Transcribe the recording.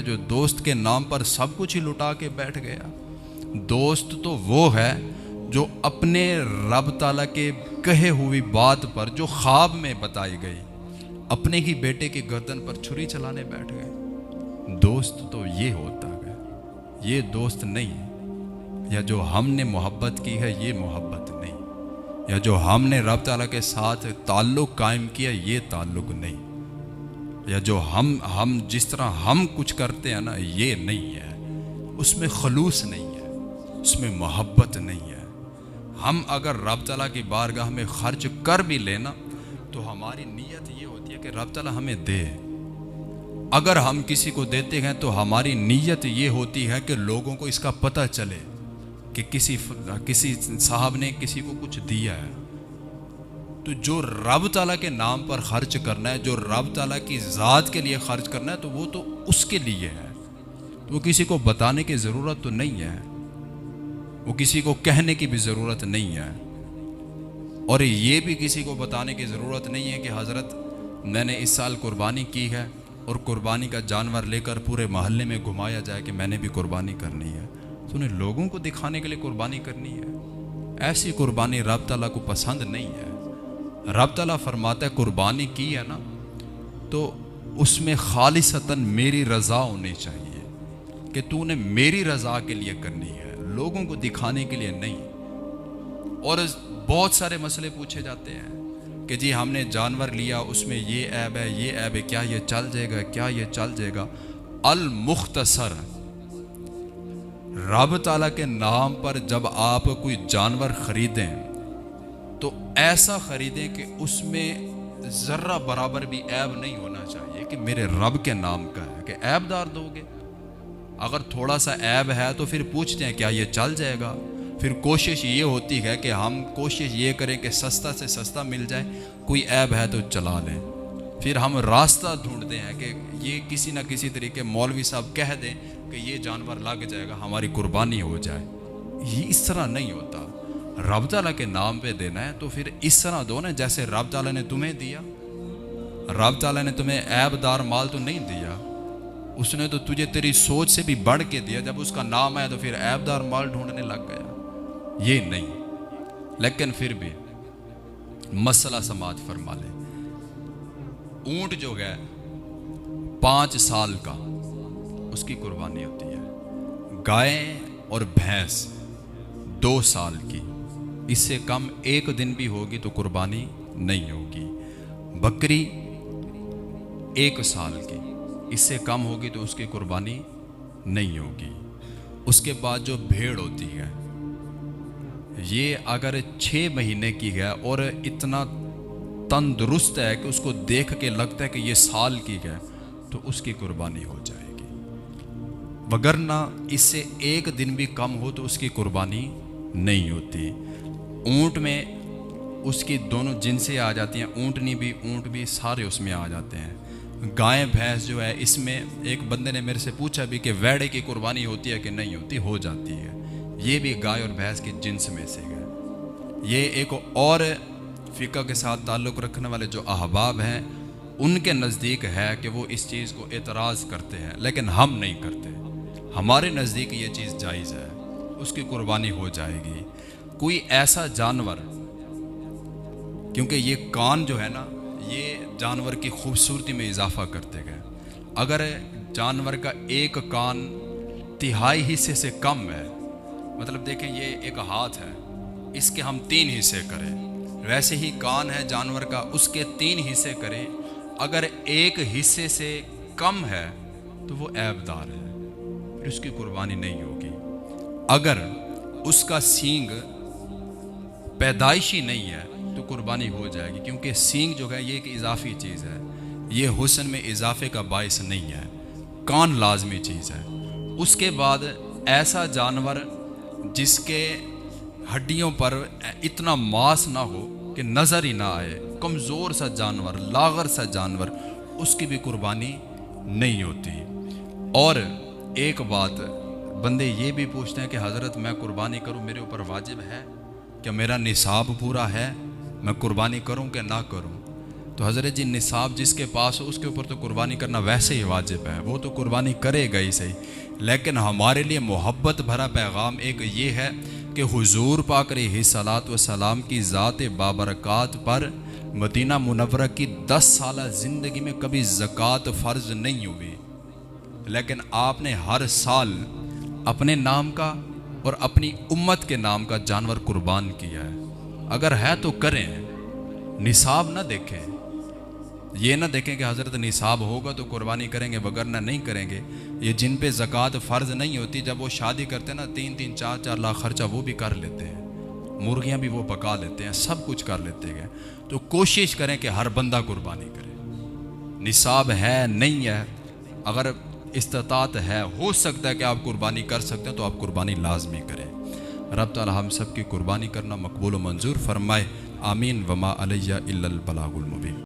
है जो दोस्त के नाम पर सब कुछ ही लुटा के बैठ गया। दोस्त तो वो है जो अपने रब ताला के कहे हुई बात पर, जो ख्वाब में बताई गई, अपने ही बेटे की गर्दन पर छुरी चलाने बैठ गए। दोस्त तो ये होता है ये दोस्त नहीं या जो हमने मोहब्बत की है, ये मोहब्बत नहीं। या जो हमने रब ताला के साथ ताल्लुक़ कायम किया, ये ताल्लुक़ नहीं। या जो हम हम जिस तरह हम कुछ करते हैं ना, ये नहीं है। उसमें खलूस नहीं है। उसमें मोहब्बत नहीं है। हम अगर रब तला की बारगाह में खर्च कर भी लेना तो हमारी नीयत ये होती है कि रब तला हमें दे। अगर हम किसी को देते हैं तो हमारी नीयत ये होती है कि लोगों को इसका पता चले कि किसी किसी साहब ने किसी को कुछ दिया है। तो जो रब ताला के नाम पर खर्च करना है, जो रब ताला की ज़ात के लिए खर्च करना है तो वो तो उसके लिए है। तो वो किसी को बताने की ज़रूरत तो नहीं है। वो किसी को कहने की भी ज़रूरत नहीं है। और ये भी किसी को बताने की ज़रूरत नहीं है कि हज़रत, मैंने इस साल कुर्बानी की है और कुर्बानी का जानवर लेकर पूरे मोहल्ले में घुमाया जाए कि मैंने भी कुर्बानी करनी है। तो उन्हें लोगों को दिखाने के लिए कुर्बानी करनी है। ऐसी कुर्बानी रब तला को पसंद नहीं है। रब तला फरमाता है, कुर्बानी की है ना तो उसमें खालिसतन मेरी रज़ा होनी चाहिए, कि तूने मेरी रज़ा के लिए करनी है, लोगों को दिखाने के लिए नहीं। और बहुत सारे मसले पूछे जाते हैं, कि जी हमने जानवर लिया, उसमें ये ऐब है, ये ऐब है, क्या ये चल जाएगा, क्या ये चल जाएगा? अल मुख्तसर रब ताला के नाम पर जब आप कोई जानवर खरीदें तो ऐसा खरीदें कि उसमें ज़र्रा बराबर भी ऐब नहीं होना चाहिए कि मेरे रब के नाम का है, कि ऐबदार दोगे। अगर थोड़ा सा ऐब है तो फिर पूछते हैं, क्या ये चल जाएगा? फिर कोशिश ये होती है कि हम कोशिश ये करें कि सस्ता से सस्ता मिल जाए, कोई ऐब है तो चला लें। फिर हम रास्ता ढूंढते हैं कि ये किसी ना किसी तरीके मौलवी साहब कह दें कि ये जानवर लग जाएगा, हमारी कुर्बानी हो जाए। ये इस तरह नहीं होता। रब ताला के नाम पे देना है तो फिर इस तरह दो ना, जैसे रब ताला ने तुम्हें दिया, रब ताला ने तुम्हें ऐबदार माल तो नहीं दिया, उसने तो तुझे तेरी सोच से भी बढ़ के दिया, जब उसका नाम आया तो फिर ऐबदार माल ढूँढने लग गया। ये नहीं, लेकिन फिर भी मसला समाज फरमा ले। ऊँट जो है, पाँच साल का, उसकी कुर्बानी होती है। गाय और भैंस, दो साल की। इससे कम एक दिन भी होगी तो कुर्बानी नहीं होगी। बकरी एक साल की, इससे कम होगी तो उसकी कुर्बानी नहीं होगी। उसके बाद जो भेड़ होती है, ये अगर छः महीने की है और इतना तंदुरुस्त है कि उसको देख के लगता है कि ये साल की है तो उसकी कुर्बानी हो जाएगी। वगरना इससे एक दिन भी कम हो तो उसकी कुर्बानी नहीं होती। ऊँट में उसकी दोनों जिनसे आ जाती हैं, ऊँटनी भी, ऊँट भी, सारे उसमें आ जाते हैं। गाय, भैंस जो है, इसमें एक बंदे ने मेरे से पूछा भी कि वेड़े की कुर्बानी होती है कि नहीं होती? हो जाती है। ये भी गाय और भैंस की जिन्स में से है। ये एक और फ़िका के साथ ताल्लुक़ रखने वाले जो अहबाब हैं, उनके नज़दीक है कि वो इस चीज़ को एतराज़ करते हैं, लेकिन हम नहीं करते। हमारे नज़दीक ये चीज़ जायज़ है। उसकी कुर्बानी हो जाएगी। कोई ऐसा जानवर, क्योंकि ये कान जो है ना, ये जानवर की खूबसूरती में इजाफा करते गए। अगर जानवर का एक कान तिहाई हिस्से से कम है मतलब देखें ये एक हाथ है, इसके हम तीन हिस्से करें। वैसे ही कान है जानवर का, उसके तीन हिस्से करें। अगर एक हिस्से से कम है तो वो ऐबदार है, फिर उसकी कुर्बानी नहीं होगी। अगर उसका सींग पैदाइशी नहीं है तो कुर्बानी हो जाएगी, क्योंकि सींग जो है, ये एक इजाफी चीज़ है। ये हुसन में इजाफे का बायस नहीं है। कान लाजमी चीज़ है? उसके बाद ऐसा जानवर जिसके हड्डियों पर इतना मांस ना हो कि नज़र ही ना आए, कमज़ोर सा जानवर, लागर सा जानवर, उसकी भी कुर्बानी नहीं होती। और एक बात, बंदे ये भी पूछते हैं कि हज़रत, मैं कुर्बानी करूँ, मेरे ऊपर वाजिब है? क्या मेरा निसाब पूरा है, मैं कुर्बानी करूँ कि ना करूँ? तो हज़रत जी, निसाब जिसके पास हो, उसके ऊपर तो कुर्बानी करना वैसे ही वाजिब है। वो तो कुर्बानी करेगा ही सही। लेकिन हमारे लिए मोहब्बत भरा पैगाम एक ये है कि हुजूर पाक सलात व सलाम की ज़ात बाबरकत पर मदीना मुनवरा की दस साल ज़िंदगी में कभी ज़क़़त फ़र्ज़ नहीं हुई। लेकिन आपने हर साल अपने नाम का और अपनी उम्मत के नाम का जानवर कुर्बान किया है। अगर है तो करें, निसाब ना देखें। ये ना देखें कि हज़रत निसाब होगा तो कुर्बानी करेंगे वगरना नहीं करेंगे। ये जिन पे ज़क़़त फ़र्ज़ नहीं होती, जब वो शादी करते ना, तीन तीन, चार चार लाख खर्चा वो भी कर लेते हैं। मुर्गियाँ भी वो पका लेते हैं, सब कुछ कर लेते हैं। तो कोशिश करें कि हर बंदा कुर्बानी करे। निसाब है, नहीं है। अगर इस्तात है, हो सकता है कि आप कुर्बानी कर सकते हैं तो आप कुर्बानी लाजमी करें। रब ताला हम सब की कुर्बानी करना मकबूल मंजूर फरमाए। आमीन, वमा अलैया इल्लल बलागुल मुबीन।